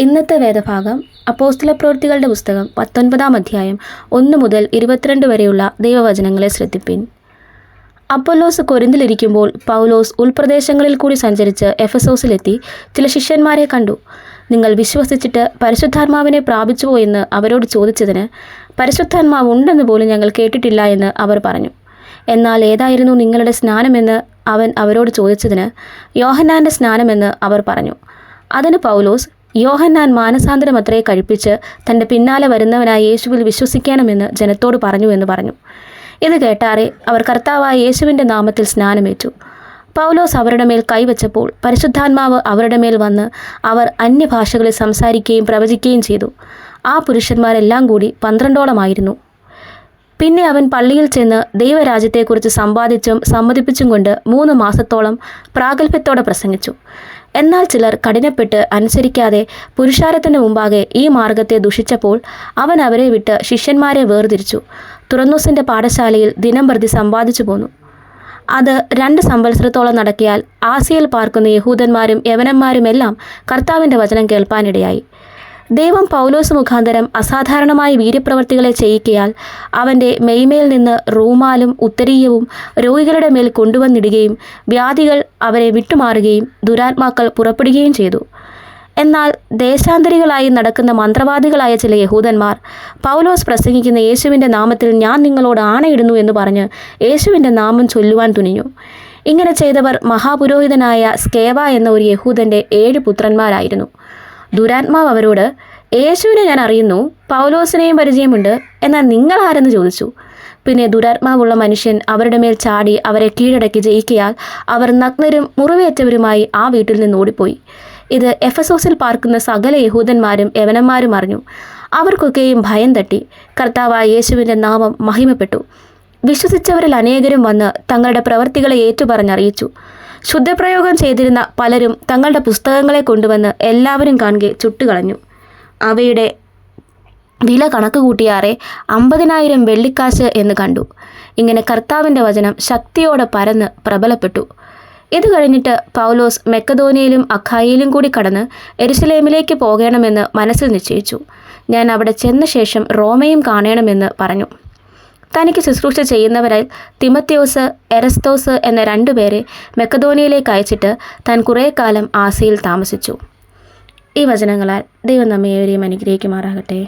ഇന്നത്തെ വേദഭാഗം അപ്പോസ്തല പ്രവൃത്തികളുടെ പുസ്തകം പത്തൊൻപതാം അധ്യായം ഒന്ന് മുതൽ ഇരുപത്തിരണ്ട് വരെയുള്ള ദൈവവചനങ്ങളെ ശ്രദ്ധിപ്പിൻ. അപ്പൊല്ലോസ് കൊരിന്തിലിരിക്കുമ്പോൾ പൗലോസ് ഉൾപ്രദേശങ്ങളിൽ കൂടി സഞ്ചരിച്ച് എഫസോസിലെത്തി ചില ശിഷ്യന്മാരെ കണ്ടു. നിങ്ങൾ വിശ്വസിച്ചിട്ട് പരിശുദ്ധാത്മാവിനെ പ്രാപിച്ചുവോ എന്ന് അവരോട് ചോദിച്ചതിന് പരിശുദ്ധാത്മാവ് ഉണ്ടെന്ന് പോലും ഞങ്ങൾ കേട്ടിട്ടില്ല എന്ന് അവർ പറഞ്ഞു. എന്നാൽ ഏതായിരുന്നു നിങ്ങളുടെ സ്നാനമെന്ന് അവൻ അവരോട് ചോദിച്ചതിന് യോഹന്നാന്റെ സ്നാനമെന്ന് അവർ പറഞ്ഞു. അതിന് പൗലോസ് യോഹന്നാൻ മാനസാന്തരം അത്രയെ കഴിപ്പിച്ച് തന്റെ പിന്നാലെ വരുന്നവനായ യേശുവിൽ വിശ്വസിക്കണമെന്ന് ജനത്തോട് പറഞ്ഞു എന്ന് പറഞ്ഞു. ഇത് കേട്ടാറെ അവർ കർത്താവായ യേശുവിന്റെ നാമത്തിൽ സ്നാനമേറ്റു. പൗലോസ് അവരുടെ മേൽ കൈവച്ചപ്പോൾ പരിശുദ്ധാത്മാവ് അവരുടെ മേൽ വന്ന് അവർ അന്യഭാഷകളിൽ സംസാരിക്കുകയും പ്രവചിക്കുകയും ചെയ്തു. ആ പുരുഷന്മാരെല്ലാം കൂടി പന്ത്രണ്ടോളമായിരുന്നു. പിന്നെ അവൻ പള്ളിയിൽ ചെന്ന് ദൈവരാജ്യത്തെക്കുറിച്ച് സമ്പാദിച്ചും സമ്മതിപ്പിച്ചും കൊണ്ട് മൂന്ന് മാസത്തോളം പ്രാഗൽഭ്യത്തോടെ പ്രസംഗിച്ചു. എന്നാൽ ചിലർ കഠിനപ്പെട്ട് അനുസരിക്കാതെ പുരുഷാരത്തിന് മുമ്പാകെ ഈ മാർഗത്തെ ദുഷിച്ചപ്പോൾ അവൻ അവരെ വിട്ട് ശിഷ്യന്മാരെ വേർതിരിച്ചു. തുറന്നൂസിന്റെ പാഠശാലയിൽ ദിനം പ്രതി സമ്പാദിച്ചു പോന്നു. അത് രണ്ട് സംവത്സരത്തോളം നടക്കിയാൽ ആസിയയിൽ പാർക്കുന്ന യഹൂദന്മാരും യവനന്മാരുമെല്ലാം കർത്താവിന്റെ വചനം കേൾപ്പാനിടയായി. ദൈവം പൗലോസ് മുഖാന്തരം അസാധാരണമായ വീര്യപ്രവർത്തികളെ ചെയ്യിക്കയാൽ അവന്റെ മെയ്മേൽ നിന്ന് റൂമാലും ഉത്തരീയവും രോഗികളുടെ മേൽ കൊണ്ടുവന്നിടുകയും വ്യാധികൾ അവരെ വിട്ടുമാറുകയും ദുരാത്മാക്കൾ പുറപ്പെടുകയും ചെയ്തു. എന്നാൽ ദേശാന്തരികളായി നടക്കുന്ന മന്ത്രവാദികളായ ചില യഹൂദന്മാർ പൗലോസ് പ്രസംഗിക്കുന്ന യേശുവിന്റെ നാമത്തിൽ ഞാൻ നിങ്ങളോട് ആണയിടുന്നു എന്ന് പറഞ്ഞ് യേശുവിന്റെ നാമം ചൊല്ലുവാൻ തുനിഞ്ഞു. ഇങ്ങനെ ചെയ്തവർ മഹാപുരോഹിതനായ സ്കേവ എന്ന ഒരു യഹൂദന്റെ ഏഴ് പുത്രന്മാരായിരുന്നു. ദുരാത്മാവ് അവരോട് യേശുവിനെ ഞാൻ അറിയുന്നു പൗലോസിനെയും പരിചയമുണ്ട് എന്നാൽ നിങ്ങൾ ആരെന്ന് ചോദിച്ചു? പിന്നെ ദുരാത്മാവുള്ള മനുഷ്യൻ അവരുടെ മേൽ ചാടി അവരെ കീഴടക്കി ജയിക്കിയാൽ അവർ നഗ്നരും മുറിവേറ്റവരുമായി ആ വീട്ടിൽ നിന്ന് ഓടിപ്പോയി. ഇത് എഫസോസിൽ പാർക്കുന്ന സകല യഹൂദന്മാരും യവനന്മാരും അറിഞ്ഞു. അവർക്കൊക്കെയും ഭയം തട്ടി. കർത്താവായ യേശുവിന്റെ നാമം മഹിമപ്പെട്ടു. വിശ്വസിച്ചവരിൽ അനേകരും വന്ന് തങ്ങളുടെ പ്രവർത്തികളെ ഏറ്റുപറഞ്ഞറിയിച്ചു. ശുദ്ധപ്രയോഗം ചെയ്തിരുന്ന പലരും തങ്ങളുടെ പുസ്തകങ്ങളെ കൊണ്ടുവന്ന് എല്ലാവരും കാണുകെ ചുട്ടുകളഞ്ഞു. അവയുടെ വില കണക്ക് കൂട്ടിയാറെ അമ്പതിനായിരം വെള്ളിക്കാശ് എന്ന് കണ്ടു. ഇങ്ങനെ കർത്താവിന്റെ വചനം ശക്തിയോടെ പരന്ന് പ്രബലപ്പെട്ടു. ഇത് കഴിഞ്ഞിട്ട് പൗലോസ് മെക്കതോനിയയിലും അഖായിയിലും കൂടി കടന്ന് എരുസലേമിലേക്ക് പോകണമെന്ന് മനസ്സിൽ നിശ്ചയിച്ചു. ഞാൻ അവിടെ ചെന്ന ശേഷം റോമയും കാണണമെന്ന് പറഞ്ഞു. തനിക്ക് ശുശ്രൂഷ ചെയ്യുന്നവരായി തിമത്യോസ് എറസ്തോസ് എന്ന രണ്ടുപേരെ മെക്കതോനിയയിലേക്ക് അയച്ചിട്ട് താൻ കുറേ കാലം ആസിയിൽ താമസിച്ചു. ഈ വചനങ്ങളാൽ ദൈവം നമ്മെ ഏവരെയും അനുഗ്രഹിക്കുമാറാകട്ടെ.